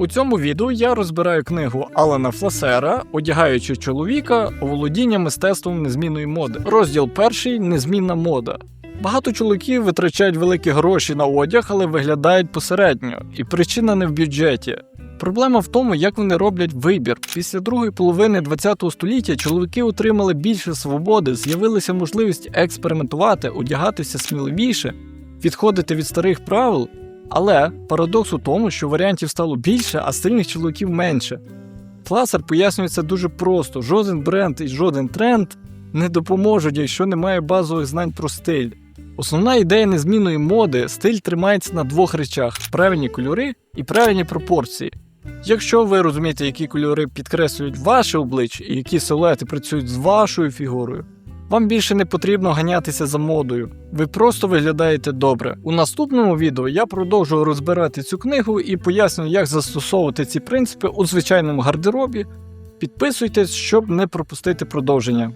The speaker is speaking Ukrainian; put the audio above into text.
У цьому відео я розбираю книгу Алана Фласера Одягаючи чоловіка оволодіння мистецтвом незмінної моди. Розділ перший незмінна мода. Багато чоловіків витрачають великі гроші на одяг, але виглядають посередньо, і причина не в бюджеті. Проблема в тому, як вони роблять вибір. Після другої половини ХХ століття чоловіки отримали більше свободи, з'явилася можливість експериментувати, одягатися сміливіше, відходити від старих правил. Але парадокс у тому, що варіантів стало більше, а сильних чоловіків менше. Фласер пояснює це дуже просто: жоден бренд і жоден тренд не допоможуть, якщо немає базових знань про стиль. Основна ідея незмінної моди стиль тримається на двох речах: правильні кольори і правильні пропорції. Якщо ви розумієте, які кольори підкреслюють ваше обличчя і які силуети працюють з вашою фігурою, вам більше не потрібно ганятися за модою. Ви просто виглядаєте добре. У наступному відео я продовжую розбирати цю книгу і поясню, як застосовувати ці принципи у звичайному гардеробі. Підписуйтесь, щоб не пропустити продовження.